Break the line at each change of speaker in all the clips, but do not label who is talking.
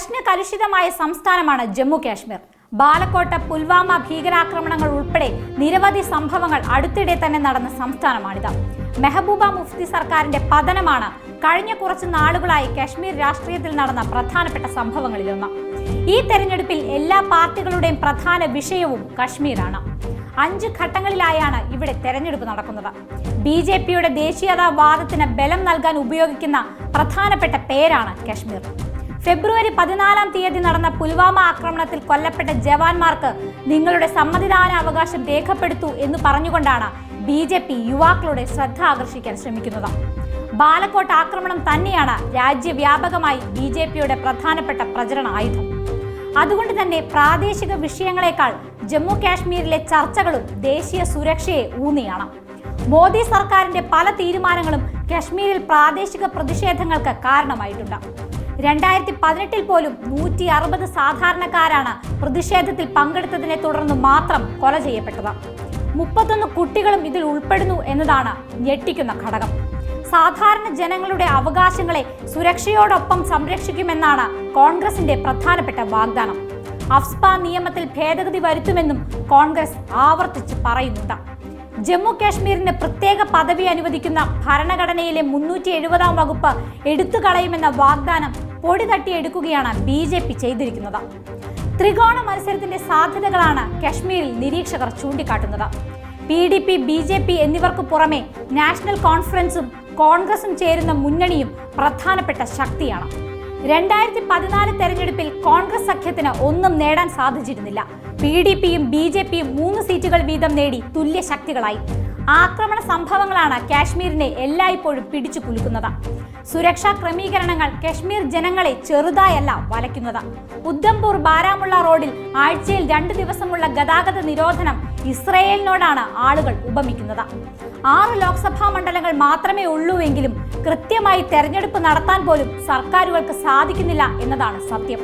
പ്രശ്നകലുഷിതമായ സംസ്ഥാനമാണ് ജമ്മു കാശ്മീർ. ബാലക്കോട്ട് പുൽവാമ ഭീകരാക്രമണങ്ങൾ ഉൾപ്പെടെ നിരവധി സംഭവങ്ങൾ അടുത്തിടെ തന്നെ നടന്ന സംസ്ഥാനമാണിത്. മെഹബൂബ മുഫ്തി സർക്കാരിന്റെ പതനമാണ് കഴിഞ്ഞ കുറച്ച് നാളുകളായി കാശ്മീർ രാഷ്ട്രീയത്തിൽ നടന്ന പ്രധാനപ്പെട്ട സംഭവങ്ങളിലൊന്ന്. ഈ തെരഞ്ഞെടുപ്പിൽ എല്ലാ പാർട്ടികളുടെയും പ്രധാന വിഷയവും കശ്മീരാണ്. അഞ്ച് ഘട്ടങ്ങളിലായാണ് ഇവിടെ തെരഞ്ഞെടുപ്പ് നടക്കുന്നത്. ബി ജെ പിയുടെ ദേശീയതാവാദത്തിന് ബലം നൽകാൻ ഉപയോഗിക്കുന്ന പ്രധാനപ്പെട്ട പേരാണ് കശ്മീർ. ഫെബ്രുവരി പതിനാലാം തീയതി നടന്ന പുൽവാമ ആക്രമണത്തിൽ കൊല്ലപ്പെട്ട ജവാന്മാർക്ക് നിങ്ങളുടെ സമ്മതിദാന അവകാശം രേഖപ്പെടുത്തൂ എന്ന് പറഞ്ഞുകൊണ്ടാണ് ബി ജെ പി യുവാക്കളുടെ ശ്രദ്ധ ആകർഷിക്കാൻ ശ്രമിക്കുന്നത്. ബാലക്കോട്ട് ആക്രമണം തന്നെയാണ് രാജ്യവ്യാപകമായി ബി ജെ പിയുടെ പ്രധാനപ്പെട്ട പ്രചരണ ആയുധം. അതുകൊണ്ട് തന്നെ പ്രാദേശിക വിഷയങ്ങളെക്കാൾ ജമ്മു കാശ്മീരിലെ ചർച്ചകളും ദേശീയ സുരക്ഷയെ ഊന്നിയാണ്. മോദി സർക്കാരിന്റെ പല തീരുമാനങ്ങളും കാശ്മീരിൽ പ്രാദേശിക പ്രതിഷേധങ്ങൾക്ക് കാരണമായിട്ടുണ്ട്. രണ്ടായിരത്തി പതിനെട്ടിൽ പോലും നൂറ്റി അറുപത് സാധാരണക്കാരാണ് പ്രതിഷേധത്തിൽ പങ്കെടുത്തതിനെ തുടർന്ന് മാത്രം കൊല ചെയ്യപ്പെട്ടത്. മുപ്പത്തൊന്ന് കുട്ടികളും ഇതിൽ ഉൾപ്പെടുന്നു എന്നതാണ് ഞെട്ടിക്കുന്ന ഘടകം. സാധാരണ ജനങ്ങളുടെ അവകാശങ്ങളെ സുരക്ഷയോടൊപ്പം സംരക്ഷിക്കുമെന്നാണ് കോൺഗ്രസിന്റെ പ്രധാനപ്പെട്ട വാഗ്ദാനം. അഫ്സ്പ നിയമത്തിൽ ഭേദഗതി വരുത്തുമെന്നും കോൺഗ്രസ് ആവർത്തിച്ച് പറയുന്നുണ്ട്. ജമ്മു കാശ്മീരിന് പ്രത്യേക പദവി അനുവദിക്കുന്ന ഭരണഘടനയിലെ മുന്നൂറ്റി എഴുപതാം വകുപ്പ് എടുത്തുകളയുമെന്ന വാഗ്ദാനം പൊടി തട്ടിയെടുക്കുകയാണ് ബി ജെ പി ചെയ്തിരിക്കുന്നത്. ത്രികോണ മത്സരത്തിന്റെ സാധ്യതകളാണ് കശ്മീരിൽ നിരീക്ഷകർ ചൂണ്ടിക്കാട്ടുന്നത്. P D P B J P എന്നിവർക്ക് പുറമെ നാഷണൽ കോൺഫറൻസും കോൺഗ്രസും ചേരുന്ന മുന്നണിയും പ്രധാനപ്പെട്ട ശക്തിയാണ്. രണ്ടായിരത്തി പതിനാല് തെരഞ്ഞെടുപ്പിൽ കോൺഗ്രസ് സഖ്യത്തിന് ഒന്നും നേടാൻ സാധിച്ചിരുന്നില്ല. പി ഡി പിയും ബി ജെ പിയും മൂന്ന് സീറ്റുകൾ വീതം നേടി തുല്യ ശക്തികളായി. ആക്രമണ സംഭവങ്ങളാണ് കാശ്മീരിനെ എല്ലായ്പ്പോഴും പിടിച്ചു കുലുക്കുന്നത് സുരക്ഷാ ക്രമീകരണങ്ങൾ കശ്മീർ ജനങ്ങളെ ചെറുതായല്ല വലയ്ക്കുന്നത്. ഉദ്ധംപൂർ ബാരാമുള്ള റോഡിൽ ആഴ്ചയിൽ രണ്ട് ദിവസമുള്ള ഗതാഗത നിരോധനം ഇസ്രയേലിനോടാണ് ആളുകൾ ഉപമിക്കുന്നത്. ആറ് ലോക്സഭാ മണ്ഡലങ്ങൾ മാത്രമേ ഉള്ളൂവെങ്കിലും കൃത്യമായി തെരഞ്ഞെടുപ്പ് നടത്താൻ പോലും സർക്കാരുകൾക്ക് സാധിക്കുന്നില്ല എന്നതാണ് സത്യം.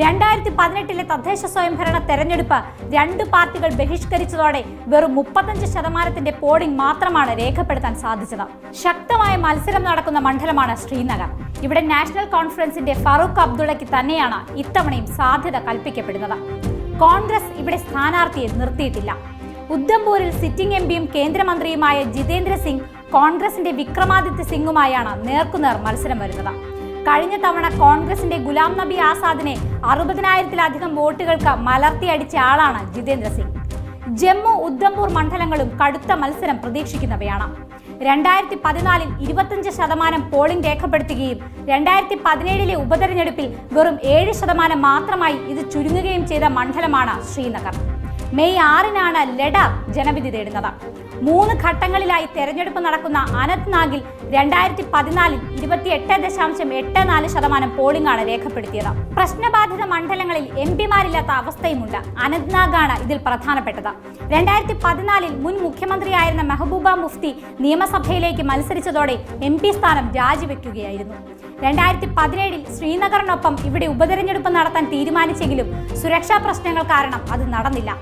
രണ്ടായിരത്തി പതിനെട്ടിലെ തദ്ദേശ സ്വയംഭരണ തെരഞ്ഞെടുപ്പ് രണ്ട് പാർട്ടികൾ ബഹിഷ്കരിച്ചതോടെ വെറും മുപ്പത്തഞ്ച് ശതമാനത്തിന്റെ പോളിംഗ് മാത്രമാണ് രേഖപ്പെടുത്താൻ സാധിച്ചത്. ശക്തമായ മത്സരം നടക്കുന്ന മണ്ഡലമാണ് ശ്രീനഗർ. ഇവിടെ നാഷണൽ കോൺഫറൻസിന്റെ ഫറൂഖ് അബ്ദുള്ളയ്ക്ക് തന്നെയാണ് ഇത്തവണയും സാധ്യത കൽപ്പിക്കപ്പെടുന്നത്. കോൺഗ്രസ് ഇവിടെ സ്ഥാനാർത്ഥിയെ നിർത്തിയിട്ടില്ല. ഉദ്ധംപൂരിൽ സിറ്റിംഗ് എം പിയും കേന്ദ്രമന്ത്രിയുമായ ജിതേന്ദ്ര സിംഗ് കോൺഗ്രസിന്റെ വിക്രമാദിത്യ സിംഗുമായാണ് നേർക്കുനേർ മത്സരം വരുന്നത്. കഴിഞ്ഞ തവണ കോൺഗ്രസിന്റെ ഗുലാം നബി ആസാദിനെ അറുപതിനായിരത്തിലധികം വോട്ടുകൾക്ക് മലർത്തിയടിച്ച ആളാണ് ജിതേന്ദ്ര സിംഗ്. ജമ്മു ഉദ്ധംപൂർ മണ്ഡലങ്ങളും കടുത്ത മത്സരം പ്രതീക്ഷിക്കുന്നവയാണ്. രണ്ടായിരത്തി പതിനാലിൽ ഇരുപത്തഞ്ച് ശതമാനം പോളിംഗ് രേഖപ്പെടുത്തുകയും രണ്ടായിരത്തി പതിനേഴിലെ ഉപതെരഞ്ഞെടുപ്പിൽ വെറും ഏഴ് ശതമാനം മാത്രമായി ഇത് ചുരുങ്ങുകയും ചെയ്ത മണ്ഡലമാണ് ശ്രീനഗർ. മെയ് ആറിനാണ് ലഡാക്ക് ജനവിധി തേടുന്നത്. മൂന്ന് ഘട്ടങ്ങളിലായി തെരഞ്ഞെടുപ്പ് നടക്കുന്ന അനന്ത്നാഗിൽ രണ്ടായിരത്തി പതിനാലിൽ ഇരുപത്തിയെട്ട് ദശാംശം എട്ട് നാല് ശതമാനം പോളിംഗാണ് രേഖപ്പെടുത്തിയത്. പ്രശ്നബാധിത മണ്ഡലങ്ങളിൽ എം പിമാരില്ലാത്ത അവസ്ഥയുമുണ്ട്. അനന്ത്നാഗാണ് ഇതിൽ പ്രധാനപ്പെട്ടത്. രണ്ടായിരത്തി പതിനാലിൽ മുൻ മുഖ്യമന്ത്രിയായിരുന്ന മെഹബൂബ മുഫ്തി നിയമസഭയിലേക്ക് മത്സരിച്ചതോടെ എം പി സ്ഥാനം രാജിവെക്കുകയായിരുന്നു. രണ്ടായിരത്തി പതിനേഴിൽ ശ്രീനഗറിനൊപ്പം ഇവിടെ ഉപതെരഞ്ഞെടുപ്പ് നടത്താൻ തീരുമാനിച്ചെങ്കിലും സുരക്ഷാ പ്രശ്നങ്ങൾ കാരണം അത് നടന്നില്ല.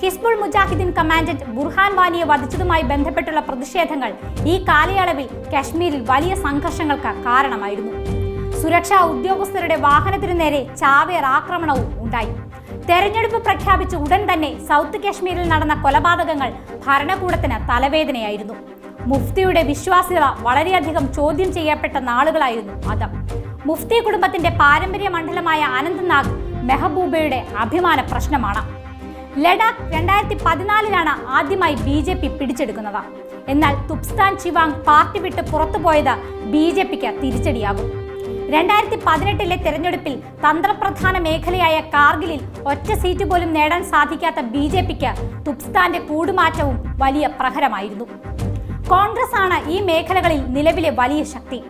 ഹിസ്ബുൾ മുജാഹിദ്ദീൻ കമാൻഡന്റ് ബുർഹാൻ വാനിയെ വധിച്ചതുമായി ബന്ധപ്പെട്ടുള്ള പ്രതിഷേധങ്ങൾ ഈ കാലയളവിൽ കാശ്മീരിൽ വലിയ സംഘർഷങ്ങൾക്ക് കാരണമായിരുന്നു. സുരക്ഷാ ഉദ്യോഗസ്ഥരുടെ വാഹനത്തിനു നേരെ ചാവേർ ആക്രമണവും ഉണ്ടായി. തെരഞ്ഞെടുപ്പ് പ്രഖ്യാപിച്ച ഉടൻ തന്നെ സൗത്ത് കാശ്മീരിൽ നടന്ന കൊലപാതകങ്ങൾ ഭരണകൂടത്തിന് തലവേദനയായിരുന്നു. മുഫ്തിയുടെ വിശ്വാസ്യത വളരെയധികം ചോദ്യം ചെയ്യപ്പെട്ട നാളുകളായിരുന്നു അത് മുഫ്തി കുടുംബത്തിന്റെ പാരമ്പര്യ മണ്ഡലമായ അനന്ത്നാഗ് മെഹബൂബയുടെ അഭിമാന പ്രശ്നമാണ്. ലഡാക്ക് രണ്ടായിരത്തി പതിനാലിലാണ് ആദ്യമായി ബി ജെ പി പിടിച്ചെടുക്കുന്നത്. എന്നാൽ തുപ്സ്താൻ ചിവാങ് പാർട്ടി വിട്ട് പുറത്തുപോയത് ബി ജെ പിക്ക് തിരിച്ചടിയാകും. രണ്ടായിരത്തി പതിനെട്ടിലെ തെരഞ്ഞെടുപ്പിൽ തന്ത്രപ്രധാന മേഖലയായ കാർഗിലിൽ ഒറ്റ സീറ്റ് പോലും നേടാൻ സാധിക്കാത്ത ബി ജെ പിക്ക് തുപ്സ്താന്റെ കൂടുമാറ്റവും വലിയ പ്രഹരമായിരുന്നു. കോൺഗ്രസ് ആണ് ഈ മേഖലകളിൽ നിലവിലെ വലിയ ശക്തി.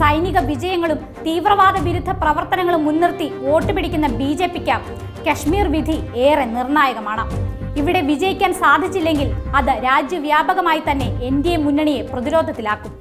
സൈനിക വിജയങ്ങളും തീവ്രവാദ വിരുദ്ധ പ്രവർത്തനങ്ങളും മുൻനിർത്തി വോട്ട് പിടിക്കുന്ന ബി ജെ പിക്ക് കശ്മീർ വിധി ഏറെ നിർണായകമാണ്. ഇവിടെ വിജയിക്കാൻ സാധിച്ചില്ലെങ്കിൽ അത് രാജ്യവ്യാപകമായി തന്നെ എൻ ഡി എ മുന്നണിയെ പ്രതിരോധത്തിലാക്കും.